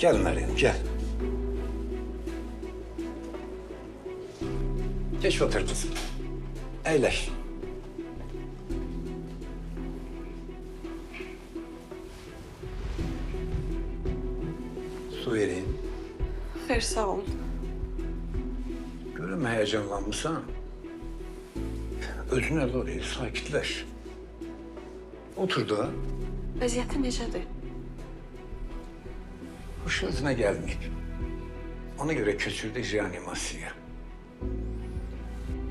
Gel Meryem gel. Geç otur kızım. Eğleş. Su vereyim. Xeyr, sağ olun. Görüm heyecanlanmışsan. Özünü el oraya sakitleş. Otur da Vəziyyəti necədir? Hoş özüne gelmeyip. Ona göre köçürdü reanimasyon.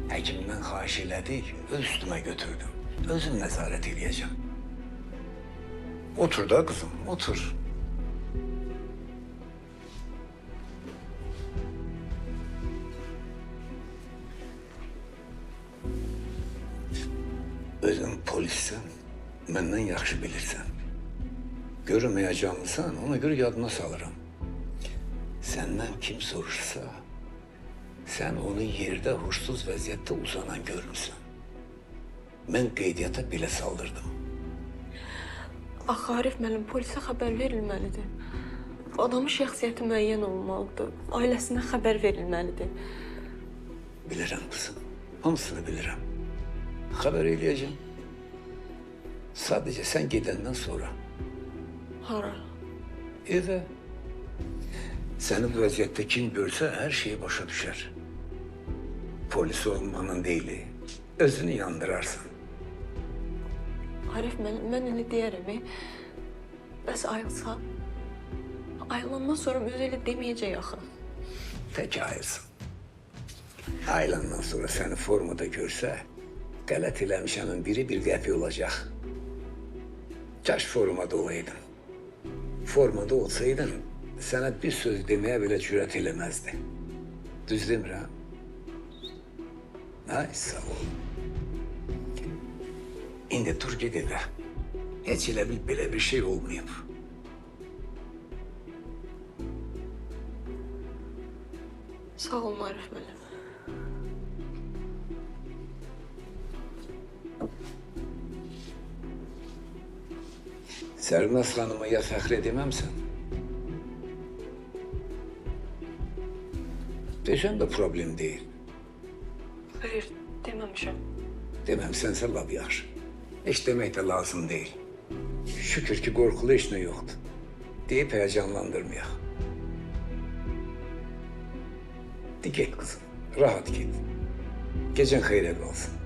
Hekimden xahiş elədi, öz üstüme götürdüm. Özüm nezaret edeceğim. Otur da kızım, otur. Özün polissən, məndən yaxşı bilirsən. Görməyəcəmsən, ona göre yadına salıram. Senden kim soruşsa, sen onu yerde huşsuz vəziyyətdə uzanan görmüsən. Mən qeydiyyata belə saldırdım. Axı Arif müəllim polisə xəbər verilməlidir. Adamın şəxsiyyəti müəyyən olmalıdır. Ailəsinə xəbər verilməlidir. Bilirəm kızım, hamısını bilirəm. Xəbər eləyəcəm. Sadəcə sən gedəndən sonra Hara? evə səni bu vəziyyətdə kim görsə hər şeyi başa düşər. Polis olmanın deyili, özünü yandırarsan. Arif müəllim, mən elə deyərəm. e. Bəs ayılsa? Ayılandan sonra özü elə deməyəcək axı. Tək ayırsın. Aylandan sonra səni formada görsə, qələt eləmişəmin biri bir qəpi olacaq. Kaş formada olaydın. Formada olsaydın, sənə bir söz deməyə belə cürət eləməzdi. Düz demirəm? Ay, sağ ol. İndi dur ged evə. Heç elə bil belə bir şey olmayıb. Sağ olun Arif Sərnas xanıma ya fəxr edəməmsən? Desəm də problem deyil. Xeyr, deməmişəm. Deməmsənsə lap yaxşı. Heç demək də lazım deyil. Şükür ki qorxulu heç nə yoxdur. Deyib həyəcanlandırmayaq. De get kızım, rahat git. Gecen xeyrə qalsın.